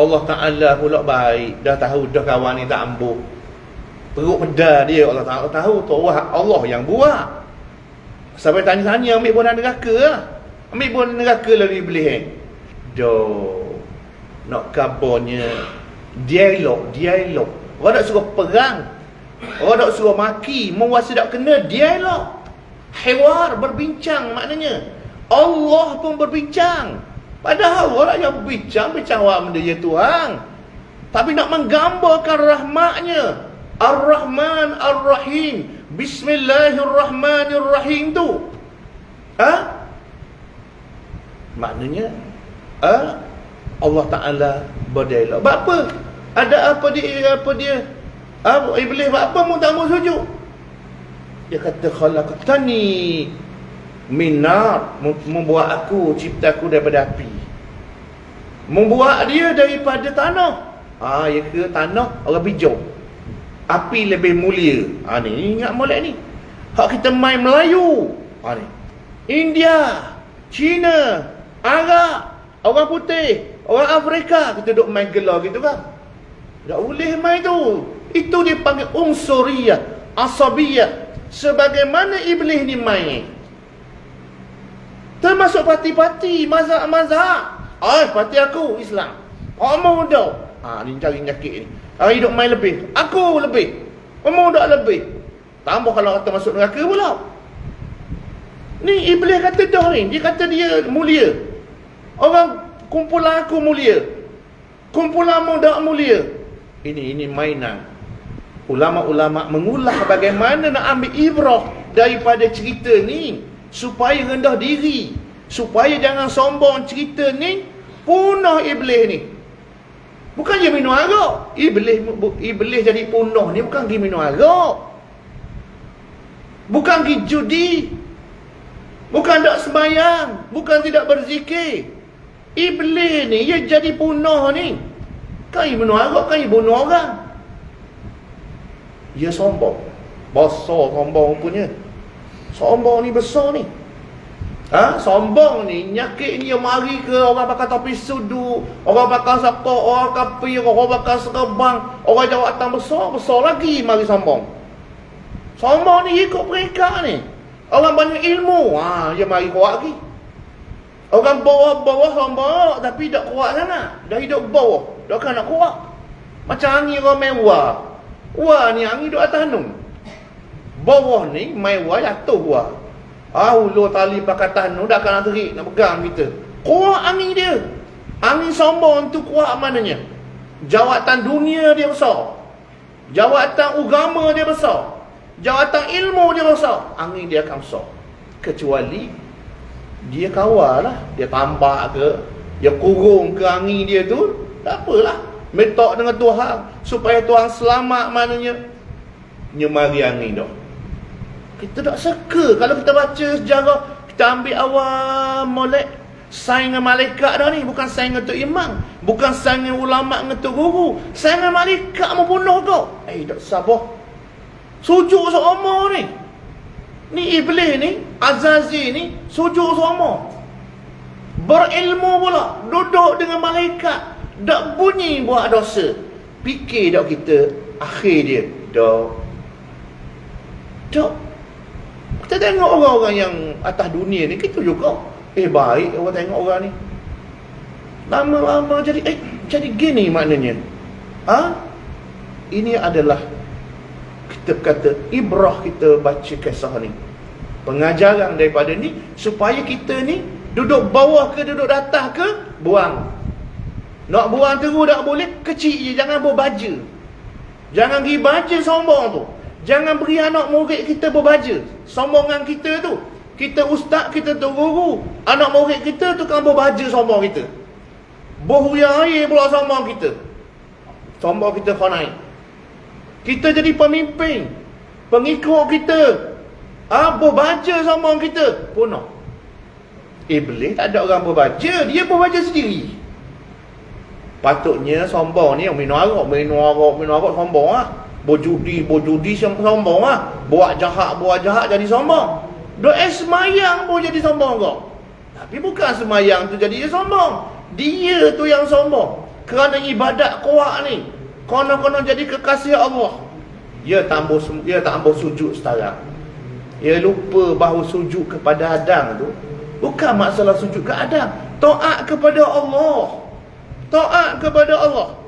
Allah Ta'ala pula baik. Dah tahu dah kawan ni tak ambuh. Perut pedar dia Allah Ta'ala. Tahu tu Allah, Allah yang buat. Sampai tanya-tanya ambil bola neraka lah. Ambil bola neraka lagi iblis eh. Doh Nak kabarnya Dialog Dialog. Orang nak suruh perang. Orang nak suruh maki. Mewasa tak kena Dialog. Hewar Berbincang maknanya. Allah pun berbincang Padahal orang yang berbincang Bincang awak benda ya Tuhan Tapi nak menggambarkan rahmatnya. Ar-Rahman Ar-Rahim. Bismillahirrahmanirrahim tu. Ha? Maknanya ha? Allah Ta'ala berdialog. Sebab apa? Ada apa dia Apa dia? Ha? Iblis buat apa? Mu tak mau sujud. Dia kata Khalaqtani Minar Membuat aku Cipta aku daripada api Membuat dia daripada tanah. Ah, ya ke? Tanah orang bijau. Api lebih mulia. Ha, ni ingat molek ni. Hak kita main Melayu. Ha, ni. India China Arab Orang putih Orang Afrika Kita duduk main gelar gitu kan? Tak boleh main tu. Itu dipanggil unsuriyah Asabiyah. Sebagaimana iblis ni main. Termasuk parti-parti Mazhab-mazhab Ah, parti aku Islam. Kamu dah Ha, ni cari nyakit ni. Ha, hidup main lebih. Aku lebih. Kamu dah lebih? Tambah kalau kata masuk neraka pula. Ni iblis kata dah ni Dia kata dia mulia. Orang kumpulan aku mulia. Kumpulan mu tak mulia. Ini ini mainan. Ulama-ulama mengulah bagaimana nak ambil ibrah Daripada cerita ni Supaya rendah diri. Supaya jangan sombong cerita ni Punah iblis ni. Bukan dia minum arak. Iblis iblis jadi punah ni Bukan dia minum arak. Bukan dia judi. Bukan tak sembahyang. Bukan tidak berzikir. Iblis ni Dia jadi punah ni. Kan dia minum arak Kan dia bunuh orang. Dia sombong. Besar sombong punya Sombong ni besar ni Ha? Sombong ni, nyakit ni yang mari ke orang pakai topi sudu, orang pakai sakok, orang kapi, orang pakai serbang, orang jawatan besar, besar lagi mari sombong. Sombong ni ikut mereka ni. Orang banyak ilmu, ha, dia mari kuat lagi. Orang bawah-bawah sombong, tapi tak kuat sana. Dah hidup bawah, dah kan nak kuat. Macam angin orang mewah. Wah ni angin duduk atas nun. Bawah ni mewah jatuh wah. Ah, ulur tali pakatan tu dah nak terik nak pegang kita. Kuat angin dia. Angin sombong tu kuat mananya. Jawatan dunia dia besar. Jawatan agama dia besar. Jawatan ilmu dia besar. Angin dia akan besar. Kecuali dia kawal lah. Dia tambak ke. Dia kurung ke angin dia tu. Tak apalah. Metok dengan Tuhan. Supaya Tuhan selamat mananya. Nyemari angin tu. Kita tak suka kalau kita baca sejarah kita ambil awal molek. Saing dengan malaikat dah ni bukan saing dengan tok imam. Bukan saing dengan ulama dengan tok guru. Saing dengan malaikat mau bunuh kau eh tak sabar. Sujud seumur ni. Ni iblis ni azazi ni sujud seumur. Berilmu pula duduk dengan malaikat. Tak bunyi buat dosa. Fikir tak kita akhir dia dah tak kita tengok orang-orang yang atas dunia ni kita juga. Eh baik orang tengok orang ni. Lama-lama jadi eh jadi gini maknanya. Ha? Ini adalah kita kata ibrah kita baca kisah ni. Pengajaran daripada ni supaya kita ni duduk bawah ke duduk atas ke buang. Nak buang terus tak boleh kecil je. Jangan berbaja jangan pergi baja sombong tu Jangan beri anak murid kita berbaja. Sombongan kita tu. Kita ustaz, kita tu guru. Anak murid kita tu kan berbaja sombong kita. Berhuya air pula sombong kita. Sombong kita khanai. Kita jadi pemimpin. Pengikut kita. Ah, ha, berbaja sombong kita. Punah. Iblis tak ada orang berbaja. Dia berbaja sendiri. Patutnya sombong ni yang minum arak. Minum arak, minum arak sombong lah. Berjudi, berjudi sombong lah. Buat jahat, buat jahat jadi sombong. Doa semayang pun jadi sombong kau. Tapi bukan semayang tu jadi sombong. Dia tu yang sombong. Kerana ibadat kuat ni. Kono-kono jadi kekasih Allah. Dia tambah dia tambah sujud sekarang. Dia lupa bahawa sujud kepada Adam tu bukan masalah sujud ke Adam. Taat kepada Allah. Taat kepada Allah.